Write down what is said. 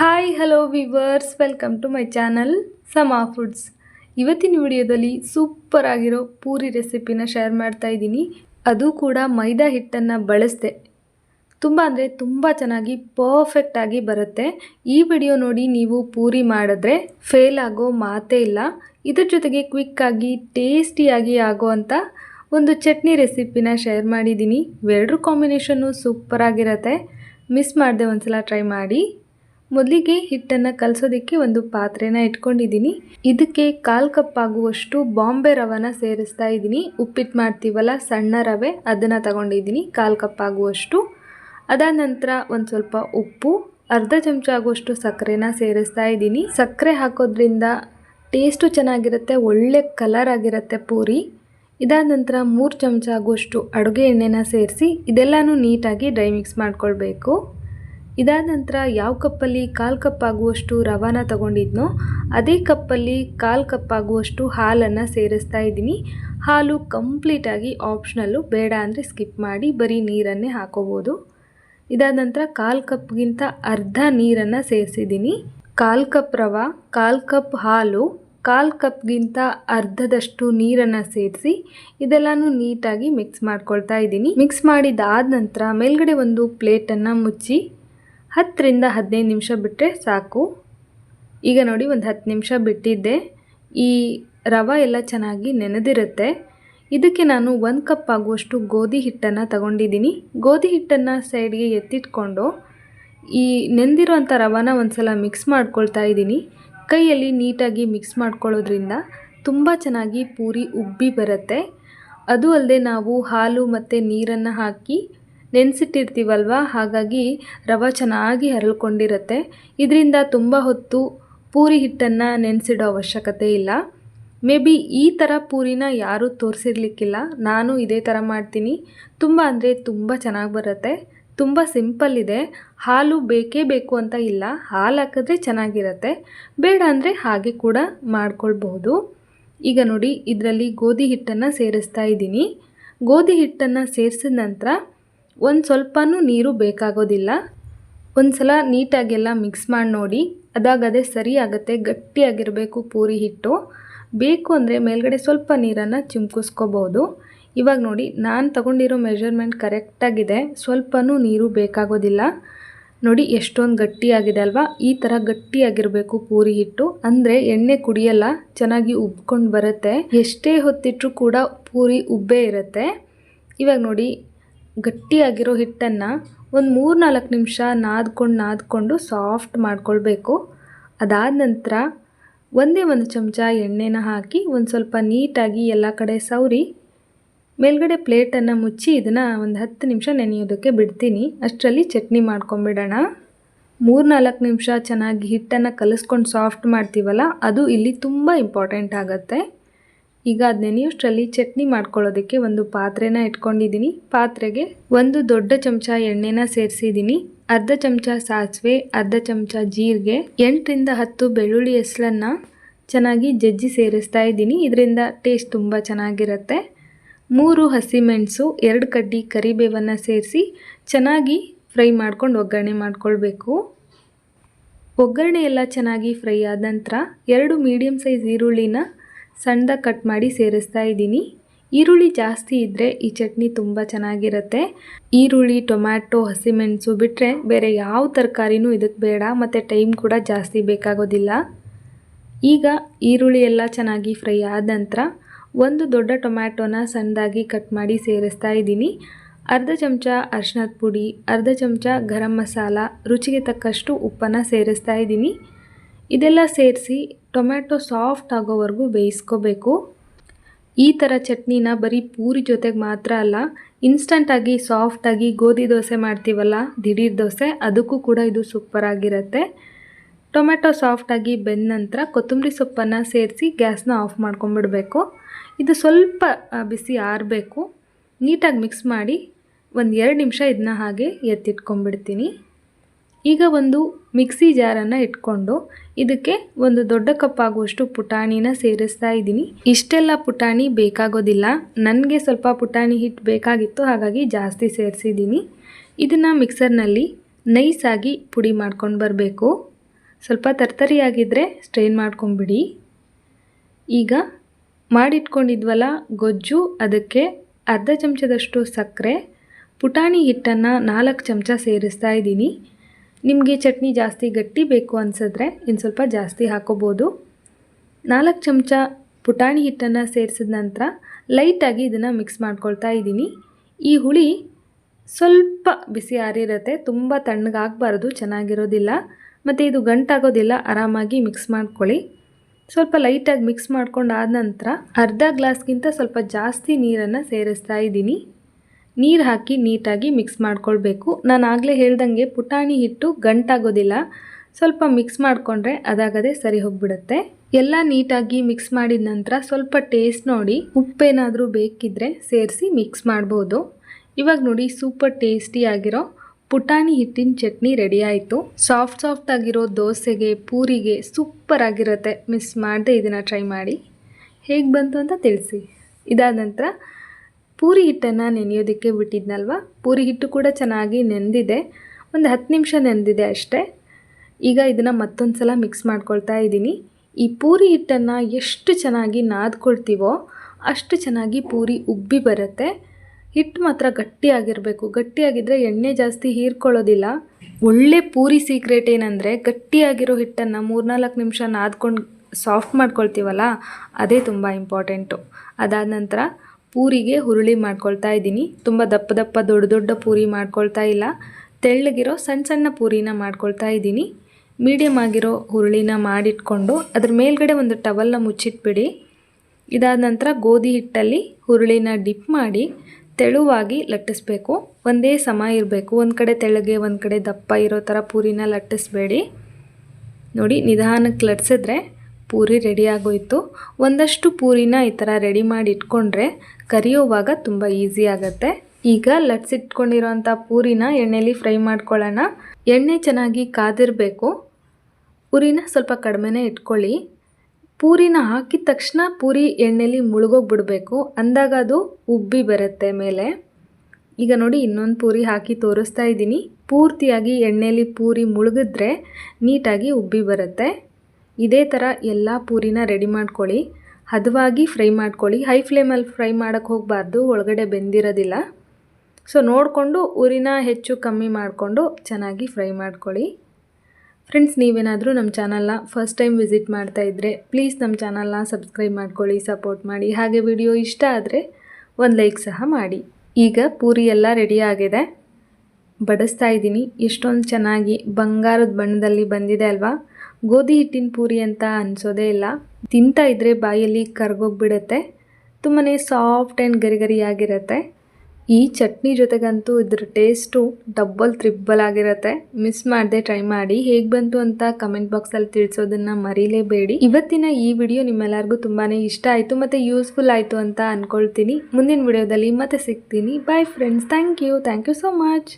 Hi hello viewers welcome to my channel Sama foods ಇವತ್ತಿನ ವಿಡಿಯೋದಲ್ಲಿ super ಆಗಿರೋ ಪೂರಿ ರೆಸಿಪಿನ ಶೇರ್ ಮಾಡ್ತಾ ಇದ್ದೀನಿ. ಅದು ಕೂಡ ಮೈದಾ ಹಿಟ್ಟನ್ನು ಬಳಸದೆ. ತುಂಬ ಅಂದರೆ ತುಂಬ ಚೆನ್ನಾಗಿ ಪರ್ಫೆಕ್ಟಾಗಿ ಬರುತ್ತೆ. ಈ ವಿಡಿಯೋ ನೋಡಿ ನೀವು ಪೂರಿ ಮಾಡಿದ್ರೆ ಫೇಲ್ ಆಗೋ ಮಾತೇ ಇಲ್ಲ. ಇದ್ರ ಜೊತೆಗೆ ಕ್ವಿಕ್ಕಾಗಿ ಟೇಸ್ಟಿಯಾಗಿ ಆಗೋ ಅಂಥ ಒಂದು ಚಟ್ನಿ ರೆಸಿಪಿನ ಶೇರ್ ಮಾಡಿದ್ದೀನಿ. ಇವೆರಡರ ಕಾಂಬಿನೇಷನ್ನು ಸೂಪರಾಗಿರುತ್ತೆ ಮಿಸ್ ಮಾಡದೆ ಒಂದ್ಸಲ ಟ್ರೈ ಮಾಡಿ. ಮೊದಲಿಗೆ ಹಿಟ್ಟನ್ನು ಕಲಸೋದಕ್ಕೆ ಒಂದು ಪಾತ್ರೆನ ಇಟ್ಕೊಂಡಿದ್ದೀನಿ. ಇದಕ್ಕೆ ಕಾಲು ಕಪ್ ಆಗುವಷ್ಟು ಬಾಂಬೆ ರವನ ಸೇರಿಸ್ತಾ ಇದ್ದೀನಿ. ಉಪ್ಪಿಟ್ಟು ಮಾಡ್ತೀವಲ್ಲ, ಸಣ್ಣ ರವೆ, ಅದನ್ನು ತಗೊಂಡಿದ್ದೀನಿ ಕಾಲು ಕಪ್ ಆಗುವಷ್ಟು. ಅದಾದ ನಂತರ ಒಂದು ಸ್ವಲ್ಪ ಉಪ್ಪು, ಅರ್ಧ ಚಮಚ ಆಗುವಷ್ಟು ಸಕ್ಕರೆನ ಸೇರಿಸ್ತಾ ಇದ್ದೀನಿ. ಸಕ್ಕರೆ ಹಾಕೋದ್ರಿಂದ ಟೇಸ್ಟು ಚೆನ್ನಾಗಿರುತ್ತೆ, ಒಳ್ಳೆ ಕಲರ್ ಆಗಿರುತ್ತೆ ಪೂರಿ. ಇದಾದ ನಂತರ ಮೂರು ಚಮಚ ಆಗುವಷ್ಟು ಅಡುಗೆ ಎಣ್ಣೆನ ಸೇರಿಸಿ, ಇದೆಲ್ಲನೂ ನೀಟಾಗಿ ಡ್ರೈ ಮಿಕ್ಸ್ ಮಾಡ್ಕೊಳ್ಬೇಕು. ಇದಾದ ನಂತರ ಯಾವ ಕಪ್ಪಲ್ಲಿ ಕಾಲು ಕಪ್ ಆಗುವಷ್ಟು ರವಾನ ತಗೊಂಡಿದ್ನೋ, ಅದೇ ಕಪ್ಪಲ್ಲಿ ಕಾಲು ಕಪ್ ಆಗುವಷ್ಟು ಹಾಲನ್ನು ಸೇರಿಸ್ತಾ ಇದ್ದೀನಿ. ಹಾಲು ಕಂಪ್ಲೀಟಾಗಿ ಆಪ್ಷನಲ್ಲು ಬೇಡ ಅಂದರೆ ಸ್ಕಿಪ್ ಮಾಡಿ ಬರೀ ನೀರನ್ನೇ ಹಾಕೋಬೋದು. ಇದಾದ ನಂತರ ಕಾಲು ಕಪ್ಗಿಂತ ಅರ್ಧ ನೀರನ್ನು ಸೇರಿಸಿದ್ದೀನಿ. ಕಾಲು ಕಪ್ ರವೆ, ಕಾಲು ಕಪ್ ಹಾಲು, ಕಾಲು ಕಪ್ಗಿಂತ ಅರ್ಧದಷ್ಟು ನೀರನ್ನು ಸೇರಿಸಿ ಇದೆಲ್ಲನೂ ನೀಟಾಗಿ ಮಿಕ್ಸ್ ಮಾಡ್ಕೊಳ್ತಾ ಇದ್ದೀನಿ. ಮಿಕ್ಸ್ ಮಾಡಿದಾದ ನಂತರ ಮೇಲ್ಗಡೆ ಒಂದು ಪ್ಲೇಟನ್ನು ಮುಚ್ಚಿ ಹತ್ತರಿಂದ ಹದಿನೈದು ನಿಮಿಷ ಬಿಟ್ಟರೆ ಸಾಕು. ಈಗ ನೋಡಿ, ಒಂದು ಹತ್ತು ನಿಮಿಷ ಬಿಟ್ಟಿದ್ದೆ. ಈ ರವೆ ಎಲ್ಲ ಚೆನ್ನಾಗಿ ನೆನೆದಿರುತ್ತೆ. ಇದಕ್ಕೆ ನಾನು ಒಂದು ಕಪ್ ಆಗುವಷ್ಟು ಗೋಧಿ ಹಿಟ್ಟನ್ನು ತಗೊಂಡಿದ್ದೀನಿ. ಗೋಧಿ ಹಿಟ್ಟನ್ನು ಸೈಡ್ಗೆ ಎತ್ತಿಟ್ಕೊಂಡು ಈ ನೆಂದಿರೋಂಥ ರವಾನ ಒಂದು ಸಲ ಮಿಕ್ಸ್ ಮಾಡ್ಕೊಳ್ತಾ ಇದ್ದೀನಿ. ಕೈಯಲ್ಲಿ ನೀಟಾಗಿ ಮಿಕ್ಸ್ ಮಾಡ್ಕೊಳ್ಳೋದ್ರಿಂದ ತುಂಬ ಚೆನ್ನಾಗಿ ಪೂರಿ ಉಬ್ಬಿ ಬರುತ್ತೆ. ಅದು ಅಲ್ಲದೆ ನಾವು ಹಾಲು ಮತ್ತು ನೀರನ್ನು ಹಾಕಿ ನೆನೆಸಿಟ್ಟಿರ್ತೀವಲ್ವ? ಹಾಗಾಗಿ ರವೆ ಚೆನ್ನಾಗಿ ಹರಳ್ಕೊಂಡಿರುತ್ತೆ. ಇದರಿಂದ ತುಂಬ ಹೊತ್ತು ಪೂರಿ ಹಿಟ್ಟನ್ನು ನೆನೆಸಿಡೋ ಅವಶ್ಯಕತೆ ಇಲ್ಲ. ಮೇ ಬಿ ಈ ಥರ ಪೂರಿನ ಯಾರೂ ತೋರಿಸಿರ್ಲಿಕ್ಕಿಲ್ಲ. ನಾನು ಇದೇ ಥರ ಮಾಡ್ತೀನಿ. ತುಂಬ ಅಂದರೆ ತುಂಬ ಚೆನ್ನಾಗಿ ಬರುತ್ತೆ. ತುಂಬ ಸಿಂಪಲ್ ಇದೆ. ಹಾಲು ಬೇಕೇ ಬೇಕು ಅಂತ ಇಲ್ಲ. ಹಾಲು ಹಾಕಿದ್ರೆ ಚೆನ್ನಾಗಿರುತ್ತೆ. ಬೇಡ ಅಂದರೆ ಹಾಗೆ ಕೂಡ ಮಾಡ್ಕೊಳ್ಬಹುದು. ಈಗ ನೋಡಿ, ಇದರಲ್ಲಿ ಗೋಧಿ ಹಿಟ್ಟನ್ನು ಸೇರಿಸ್ತಾ ಇದ್ದೀನಿ. ಗೋಧಿ ಹಿಟ್ಟನ್ನು ಸೇರಿಸಿದ ನಂತರ ಒಂದು ಸ್ವಲ್ಪನೂ ನೀರು ಬೇಕಾಗೋದಿಲ್ಲ. ಒಂದು ಸಲ ನೀಟಾಗೆಲ್ಲ ಮಿಕ್ಸ್ ಮಾಡಿ ನೋಡಿ. ಅದಾಗದೇ ಸರಿ ಆಗುತ್ತೆ, ಗಟ್ಟಿಯಾಗಿರಬೇಕು ಪೂರಿ ಹಿಟ್ಟು. ಬೇಕು ಅಂದರೆ ಮೇಲ್ಗಡೆ ಸ್ವಲ್ಪ ನೀರನ್ನು ಚಿಮ್ಕಿಸ್ಕೋಬೋದು. ಇವಾಗ ನೋಡಿ, ನಾನು ತಗೊಂಡಿರೋ ಮೆಷರ್ಮೆಂಟ್ ಕರೆಕ್ಟಾಗಿದೆ ಸ್ವಲ್ಪನೂ ನೀರು ಬೇಕಾಗೋದಿಲ್ಲ. ನೋಡಿ, ಎಷ್ಟೊಂದು ಗಟ್ಟಿಯಾಗಿದೆ ಅಲ್ವಾ? ಈ ಥರ ಗಟ್ಟಿಯಾಗಿರಬೇಕು ಪೂರಿ ಹಿಟ್ಟು. ಅಂದರೆ ಎಣ್ಣೆ ಕುಡಿಯಲ್ಲ, ಚೆನ್ನಾಗಿ ಉಬ್ಕೊಂಡು ಬರುತ್ತೆ. ಎಷ್ಟೇ ಹೊತ್ತಿಟ್ಟರೂ ಕೂಡ ಪೂರಿ ಉಬ್ಬೇ ಇರುತ್ತೆ. ಇವಾಗ ನೋಡಿ ಗಟ್ಟಿಯಾಗಿರೋ ಹಿಟ್ಟನ್ನು ಒಂದು ಮೂರು ನಾಲ್ಕು ನಿಮಿಷ ನಾದ್ಕೊಂಡು ನಾದ್ಕೊಂಡು ಸಾಫ್ಟ್ ಮಾಡ್ಕೊಳ್ಬೇಕು. ಅದಾದ ನಂತರ ಒಂದೇ ಒಂದು ಚಮಚ ಎಣ್ಣೆನ ಹಾಕಿ ಒಂದು ಸ್ವಲ್ಪ ನೀಟಾಗಿ ಎಲ್ಲ ಕಡೆ ಸವರಿ. ಮೇಲ್ಗಡೆ ಪ್ಲೇಟನ್ನು ಮುಚ್ಚಿ ಇದನ್ನು ಒಂದು ಹತ್ತು ನಿಮಿಷ ನೆನೆಯೋದಕ್ಕೆ ಬಿಡ್ತೀನಿ. ಅಷ್ಟರಲ್ಲಿ ಚಟ್ನಿ ಮಾಡ್ಕೊಂಬಿಡೋಣ. ಮೂರು ನಾಲ್ಕು ನಿಮಿಷ ಚೆನ್ನಾಗಿ ಹಿಟ್ಟನ್ನು ಕಲಿಸ್ಕೊಂಡು ಸಾಫ್ಟ್ ಮಾಡ್ತೀವಲ್ಲ, ಅದು ಇಲ್ಲಿ ತುಂಬ ಇಂಪಾರ್ಟೆಂಟ್ ಆಗುತ್ತೆ. ಈಗ ಅದು ನೆನೆಯೋಷ್ಟರಲ್ಲಿ ಚಟ್ನಿ ಮಾಡ್ಕೊಳ್ಳೋದಕ್ಕೆ ಒಂದು ಪಾತ್ರೆನ ಇಟ್ಕೊಂಡಿದ್ದೀನಿ. ಪಾತ್ರೆಗೆ ಒಂದು ದೊಡ್ಡ ಚಮಚ ಎಣ್ಣೆನ ಸೇರಿಸಿದ್ದೀನಿ. ಅರ್ಧ ಚಮಚ ಸಾಸಿವೆ, ಅರ್ಧ ಚಮಚ ಜೀರಿಗೆ, ಎಂಟರಿಂದ ಹತ್ತು ಬೆಳ್ಳುಳ್ಳಿ ಹೆಸಳನ್ನು ಚೆನ್ನಾಗಿ ಜಜ್ಜಿ ಸೇರಿಸ್ತಾ ಇದ್ದೀನಿ. ಇದರಿಂದ ಟೇಸ್ಟ್ ತುಂಬ ಚೆನ್ನಾಗಿರುತ್ತೆ. ಮೂರು ಹಸಿಮೆಣಸು, ಎರಡು ಕಡ್ಡಿ ಕರಿಬೇವನ್ನು ಸೇರಿಸಿ ಚೆನ್ನಾಗಿ ಫ್ರೈ ಮಾಡ್ಕೊಂಡು ಒಗ್ಗರಣೆ ಮಾಡ್ಕೊಳ್ಬೇಕು. ಒಗ್ಗರಣೆ ಎಲ್ಲ ಚೆನ್ನಾಗಿ ಫ್ರೈ ಆದ ನಂತರ ಎರಡು ಮೀಡಿಯಮ್ ಸೈಜ್ ಈರುಳ್ಳಿನ ಸಣ್ಣದಾಗಿ ಕಟ್ ಮಾಡಿ ಸೇರಿಸ್ತಾ ಇದ್ದೀನಿ. ಈರುಳ್ಳಿ ಜಾಸ್ತಿ ಇದ್ದರೆ ಈ ಚಟ್ನಿ ತುಂಬ ಚೆನ್ನಾಗಿರುತ್ತೆ. ಈರುಳ್ಳಿ, ಟೊಮ್ಯಾಟೊ, ಹಸಿಮೆಣಸು ಬಿಟ್ಟರೆ ಬೇರೆ ಯಾವ ತರಕಾರಿನೂ ಇದಕ್ಕೆ ಬೇಡ, ಮತ್ತು ಟೈಮ್ ಕೂಡ ಜಾಸ್ತಿ ಬೇಕಾಗೋದಿಲ್ಲ. ಈಗ ಈರುಳ್ಳಿ ಎಲ್ಲ ಚೆನ್ನಾಗಿ ಫ್ರೈ ಆದ ನಂತರ ಒಂದು ದೊಡ್ಡ ಟೊಮ್ಯಾಟೊನ ಸಣ್ಣದಾಗಿ ಕಟ್ ಮಾಡಿ ಸೇರಿಸ್ತಾ ಇದ್ದೀನಿ. ಅರ್ಧ ಚಮಚ ಅರ್ಶಿನದ ಪುಡಿ, ಅರ್ಧ ಚಮಚ ಗರಂ ಮಸಾಲ, ರುಚಿಗೆ ತಕ್ಕಷ್ಟು ಉಪ್ಪನ್ನು ಸೇರಿಸ್ತಾ ಇದ್ದೀನಿ. ಇದೆಲ್ಲ ಸೇರಿಸಿ ಟೊಮ್ಯಾಟೊ ಸಾಫ್ಟ್ ಆಗೋವರೆಗೂ ಬೇಯಿಸ್ಕೋಬೇಕು. ಈ ಥರ ಚಟ್ನಿನ ಬರೀ ಪೂರಿ ಜೊತೆಗೆ ಮಾತ್ರ ಅಲ್ಲ ಇನ್ಸ್ಟಂಟಾಗಿ ಸಾಫ್ಟಾಗಿ ಗೋಧಿ ದೋಸೆ ಮಾಡ್ತೀವಲ್ಲ, ದಿಢೀರ್ ದೋಸೆ, ಅದಕ್ಕೂ ಕೂಡ ಇದು ಸೂಪರ್ ಆಗಿರುತ್ತೆ. ಟೊಮೆಟೊ ಸಾಫ್ಟಾಗಿ ಬೆಂದ ನಂತರ ಕೊತ್ತಂಬರಿ ಸೊಪ್ಪನ್ನು ಸೇರಿಸಿ ಗ್ಯಾಸ್ನ ಆಫ್ ಮಾಡ್ಕೊಂಬಿಡಬೇಕು. ಇದು ಸ್ವಲ್ಪ ಬಿಸಿ ಆರಬೇಕು. ನೀಟಾಗಿ ಮಿಕ್ಸ್ ಮಾಡಿ ಒಂದು ಎರಡು ನಿಮಿಷ ಇದನ್ನ ಹಾಗೆ ಎತ್ತಿಟ್ಕೊಂಡ್ಬಿಡ್ತೀನಿ ಈಗ ಒಂದು ಮಿಕ್ಸಿ ಜಾರನ್ನು ಇಟ್ಕೊಂಡು ಇದಕ್ಕೆ ಒಂದು ದೊಡ್ಡ ಕಪ್ ಆಗುವಷ್ಟು ಪುಟಾಣಿನ ಸೇರಿಸ್ತಾ ಇದ್ದೀನಿ. ಇಷ್ಟೆಲ್ಲ ಪುಟಾಣಿ ಬೇಕಾಗೋದಿಲ್ಲ. ನನಗೆ ಸ್ವಲ್ಪ ಪುಟಾಣಿ ಹಿಟ್ಟು ಬೇಕಾಗಿತ್ತು, ಹಾಗಾಗಿ ಜಾಸ್ತಿ ಸೇರಿಸಿದ್ದೀನಿ. ಇದನ್ನು ಮಿಕ್ಸರ್ನಲ್ಲಿ ನೈಸಾಗಿ ಪುಡಿ ಮಾಡ್ಕೊಂಡು ಬರಬೇಕು. ಸ್ವಲ್ಪ ತರ್ತರಿಯಾಗಿದ್ದರೆ ಸ್ಟ್ರೈನ್ ಮಾಡ್ಕೊಂಬಿಡಿ. ಈಗ ಮಾಡಿಟ್ಕೊಂಡಿದ್ವಲ್ಲ ಗೊಜ್ಜು, ಅದಕ್ಕೆ ಅರ್ಧ ಚಮಚದಷ್ಟು ಸಕ್ಕರೆ, ಪುಟಾಣಿ ಹಿಟ್ಟನ್ನು ನಾಲ್ಕು ಚಮಚ ಸೇರಿಸ್ತಾ ಇದ್ದೀನಿ. ನಿಮಗೆ ಚಟ್ನಿ ಜಾಸ್ತಿ ಗಟ್ಟಿ ಬೇಕು ಅನಿಸಿದ್ರೆ ಇನ್ನು ಸ್ವಲ್ಪ ಜಾಸ್ತಿ ಹಾಕೋಬೋದು. ನಾಲ್ಕು ಚಮಚ ಪುಟಾಣಿ ಹಿಟ್ಟನ್ನು ಸೇರಿಸಿದ ನಂತರ ಲೈಟಾಗಿ ಇದನ್ನು ಮಿಕ್ಸ್ ಮಾಡ್ಕೊಳ್ತಾ ಇದ್ದೀನಿ. ಈ ಹುಳಿ ಸ್ವಲ್ಪ ಬಿಸಿ ಆರಿರುತ್ತೆ, ತುಂಬ ತಣ್ಣಗಾಗಬಾರ್ದು ಚೆನ್ನಾಗಿರೋದಿಲ್ಲ. ಮತ್ತು ಇದು ಗಂಟಾಗೋದಿಲ್ಲ, ಆರಾಮಾಗಿ ಮಿಕ್ಸ್ ಮಾಡ್ಕೊಳ್ಳಿ. ಸ್ವಲ್ಪ ಲೈಟಾಗಿ ಮಿಕ್ಸ್ ಮಾಡ್ಕೊಂಡಾದ ನಂತರ ಅರ್ಧ ಗ್ಲಾಸ್ಗಿಂತ ಸ್ವಲ್ಪ ಜಾಸ್ತಿ ನೀರನ್ನು ಸೇರಿಸ್ತಾ ಇದ್ದೀನಿ. ನೀರು ಹಾಕಿ ನೀಟಾಗಿ ಮಿಕ್ಸ್ ಮಾಡ್ಕೊಳ್ಬೇಕು. ನಾನು ಆಗಲೇ ಹೇಳ್ದಂಗೆ ಪುಟಾಣಿ ಹಿಟ್ಟು ಗಂಟಾಗೋದಿಲ್ಲ. ಸ್ವಲ್ಪ ಮಿಕ್ಸ್ ಮಾಡಿಕೊಂಡ್ರೆ ಅದಾಗದೆ ಸರಿ ಹೋಗ್ಬಿಡುತ್ತೆ. ಎಲ್ಲ ನೀಟಾಗಿ ಮಿಕ್ಸ್ ಮಾಡಿದ ನಂತರ ಸ್ವಲ್ಪ ಟೇಸ್ಟ್ ನೋಡಿ ಉಪ್ಪೇನಾದರೂ ಬೇಕಿದ್ದರೆ ಸೇರಿಸಿ ಮಿಕ್ಸ್ ಮಾಡ್ಬೋದು. ಇವಾಗ ನೋಡಿ ಸೂಪರ್ ಟೇಸ್ಟಿ ಆಗಿರೋ ಪುಟಾಣಿ ಹಿಟ್ಟಿನ ಚಟ್ನಿ ರೆಡಿ ಆಯಿತು. ಸಾಫ್ಟ್ ಸಾಫ್ಟ್ ಆಗಿರೋ ದೋಸೆಗೆ, ಪೂರಿಗೆ ಸೂಪರ್ ಆಗಿರುತ್ತೆ. ಮಿಸ್ ಮಾಡದೆ ಇದನ್ನು ಟ್ರೈ ಮಾಡಿ. ಹೇಗೆ ಬಂತು ಅಂತ ತಿಳಿಸಿ. ಇದಾದ ನಂತರ ಪೂರಿ ಹಿಟ್ಟನ್ನು ನೆನೆಯೋದಕ್ಕೆ ಬಿಟ್ಟಿದ್ನಲ್ವ? ಪೂರಿ ಹಿಟ್ಟು ಕೂಡ ಚೆನ್ನಾಗಿ ನೆಂದಿದೆ. ಒಂದು ಹತ್ತು ನಿಮಿಷ ನೆಂದಿದೆ ಅಷ್ಟೇ. ಈಗ ಇದನ್ನು ಮತ್ತೊಂದು ಸಲ ಮಿಕ್ಸ್ ಮಾಡ್ಕೊಳ್ತಾ ಇದ್ದೀನಿ. ಈ ಪೂರಿ ಹಿಟ್ಟನ್ನು ಎಷ್ಟು ಚೆನ್ನಾಗಿ ನಾದ್ಕೊಳ್ತೀವೋ ಅಷ್ಟು ಚೆನ್ನಾಗಿ ಪೂರಿ ಉಬ್ಬಿ ಬರುತ್ತೆ. ಹಿಟ್ಟು ಮಾತ್ರ ಗಟ್ಟಿಯಾಗಿರಬೇಕು. ಗಟ್ಟಿಯಾಗಿದ್ದರೆ ಎಣ್ಣೆ ಜಾಸ್ತಿ ಹೀರ್ಕೊಳ್ಳೋದಿಲ್ಲ. ಒಳ್ಳೆ ಪೂರಿ ಸೀಕ್ರೆಟ್ ಏನಂದರೆ ಗಟ್ಟಿಯಾಗಿರೋ ಹಿಟ್ಟನ್ನು ಮೂರ್ನಾಲ್ಕು ನಿಮಿಷ ನಾದ್ಕೊಂಡು ಸಾಫ್ಟ್ ಮಾಡ್ಕೊಳ್ತೀವಲ್ಲ, ಅದೇ ತುಂಬ ಇಂಪಾರ್ಟೆಂಟು ಅದಾದ ನಂತರ ಪೂರಿಗೆ ಹುರುಳಿ ಮಾಡ್ಕೊಳ್ತಾ ಇದ್ದೀನಿ. ತುಂಬ ದಪ್ಪ ದಪ್ಪ ದೊಡ್ಡ ದೊಡ್ಡ ಪೂರಿ ಮಾಡ್ಕೊಳ್ತಾ ಇಲ್ಲ. ತೆಳ್ಳಗಿರೋ ಸಣ್ಣ ಸಣ್ಣ ಪೂರಿನ ಮಾಡ್ಕೊಳ್ತಾ ಇದ್ದೀನಿ. ಮೀಡಿಯಮ್ ಆಗಿರೋ ಹುರುಳಿನ ಮಾಡಿಟ್ಕೊಂಡು ಅದ್ರ ಮೇಲ್ಗಡೆ ಒಂದು ಟವಲ್ನ ಮುಚ್ಚಿಟ್ಬಿಡಿ. ಇದಾದ ನಂತರ ಗೋಧಿ ಹಿಟ್ಟಲ್ಲಿ ಹುರುಳಿನ ಡಿಪ್ ಮಾಡಿ ತೆಳುವಾಗಿ ಲಟ್ಟಿಸ್ಬೇಕು. ಒಂದೇ ಸಮ ಇರಬೇಕು. ಒಂದು ಕಡೆ ತೆಳ್ಳಗೆ ಒಂದು ಕಡೆ ದಪ್ಪ ಇರೋ ಥರ ಪೂರಿನ ಲಟ್ಟಿಸ್ಬೇಡಿ. ನೋಡಿ, ನಿಧಾನಕ್ಕೆ ಲಟ್ಸಿದ್ರೆ ಪೂರಿ ರೆಡಿ ಆಗೋಯ್ತು. ಒಂದಷ್ಟು ಪೂರಿನ ಈ ಥರ ರೆಡಿ ಮಾಡಿ ಇಟ್ಕೊಂಡ್ರೆ ಕರಿಯೋವಾಗ ತುಂಬ ಈಸಿ ಆಗುತ್ತೆ. ಈಗ ಲಟ್ಸಿಟ್ಕೊಂಡಿರೋಂಥ ಪೂರಿನ ಎಣ್ಣೆಲಿ ಫ್ರೈ ಮಾಡ್ಕೊಳ್ಳೋಣ. ಎಣ್ಣೆ ಚೆನ್ನಾಗಿ ಕಾದಿರಬೇಕು. ಪೂರಿನ ಸ್ವಲ್ಪ ಕಡಿಮೆನೇ ಇಟ್ಕೊಳ್ಳಿ. ಪೂರಿನ ಹಾಕಿದ ತಕ್ಷಣ ಪೂರಿ ಎಣ್ಣೆಲಿ ಮುಳುಗೋಗ್ಬಿಡಬೇಕು. ಅಂದಾಗ ಅದು ಉಬ್ಬಿ ಬರುತ್ತೆ ಮೇಲೆ. ಈಗ ನೋಡಿ ಇನ್ನೊಂದು ಪೂರಿ ಹಾಕಿ ತೋರಿಸ್ತಾ ಇದ್ದೀನಿ. ಪೂರ್ತಿಯಾಗಿ ಎಣ್ಣೆಲಿ ಪೂರಿ ಮುಳುಗಿದ್ರೆ ನೀಟಾಗಿ ಉಬ್ಬಿ ಬರುತ್ತೆ. ಇದೇ ಥರ ಎಲ್ಲ ಪೂರಿನ ರೆಡಿ ಮಾಡ್ಕೊಳ್ಳಿ. ಹದವಾಗಿ ಫ್ರೈ ಮಾಡ್ಕೊಳ್ಳಿ. ಹೈ ಫ್ಲೇಮಲ್ಲಿ ಫ್ರೈ ಮಾಡೋಕ್ಕೆ ಹೋಗಬಾರ್ದು. ಒಳಗಡೆ ಬೆಂದಿರೋದಿಲ್ಲ. ಸೊ ನೋಡಿಕೊಂಡು ಊರಿನ ಹೆಚ್ಚು ಕಮ್ಮಿ ಮಾಡಿಕೊಂಡು ಚೆನ್ನಾಗಿ ಫ್ರೈ ಮಾಡ್ಕೊಳ್ಳಿ. ಫ್ರೆಂಡ್ಸ್ ನೀವೇನಾದರೂ ನಮ್ಮ ಚಾನಲ್ನ ಫಸ್ಟ್ ಟೈಮ್ ವಿಸಿಟ್ ಮಾಡ್ತಾ ಇದ್ದರೆ ಪ್ಲೀಸ್ ನಮ್ಮ ಚಾನಲ್ನ ಸಬ್ಸ್ಕ್ರೈಬ್ ಮಾಡ್ಕೊಳ್ಳಿ ಸಪೋರ್ಟ್ ಮಾಡಿ. ಹಾಗೆ ವಿಡಿಯೋ ಇಷ್ಟ ಆದರೆ ಒಂದು ಲೈಕ್ ಸಹ ಮಾಡಿ. ಈಗ ಪೂರಿ ಎಲ್ಲ ರೆಡಿ ಆಗಿದೆ. ಬಡಿಸ್ತಾ ಇದ್ದೀನಿ. ಎಷ್ಟೊಂದು ಚೆನ್ನಾಗಿ ಬಂಗಾರದ ಬಣ್ಣದಲ್ಲಿ ಬಂದಿದೆ ಅಲ್ವಾ? ಗೋಧಿ ಹಿಟ್ಟಿನ ಪೂರಿ ಅಂತ ಅನಿಸೋದೇ ಇಲ್ಲ. ತಿಂತಾ ಇದ್ದರೆ ಬಾಯಲ್ಲಿ ಕರ್ಗೋಗ್ಬಿಡುತ್ತೆ. ತುಂಬಾ ಸಾಫ್ಟ್ ಆ್ಯಂಡ್ ಗರಿ ಗರಿಯಾಗಿರುತ್ತೆ ಈ ಚಟ್ನಿ ಜೊತೆಗಂತೂ ಇದ್ರ ಟೇಸ್ಟು ಡಬ್ಬಲ್ ತ್ರಿಬ್ಬಲ್ ಆಗಿರುತ್ತೆ. ಮಿಸ್ ಮಾಡದೆ ಟ್ರೈ ಮಾಡಿ. ಹೇಗೆ ಬಂತು ಅಂತ ಕಮೆಂಟ್ ಬಾಕ್ಸಲ್ಲಿ ತಿಳಿಸೋದನ್ನು ಮರೀಲೇಬೇಡಿ. ಇವತ್ತಿನ ಈ ವಿಡಿಯೋ ನಿಮ್ಮೆಲ್ಲರಿಗೂ ತುಂಬಾ ಇಷ್ಟ ಆಯಿತು ಮತ್ತು ಯೂಸ್ಫುಲ್ ಆಯಿತು ಅಂತ ಅಂದ್ಕೊಳ್ತೀನಿ ಮುಂದಿನ ವಿಡಿಯೋದಲ್ಲಿ ಮತ್ತೆ ಸಿಗ್ತೀನಿ. Bye friends thank you thank you so much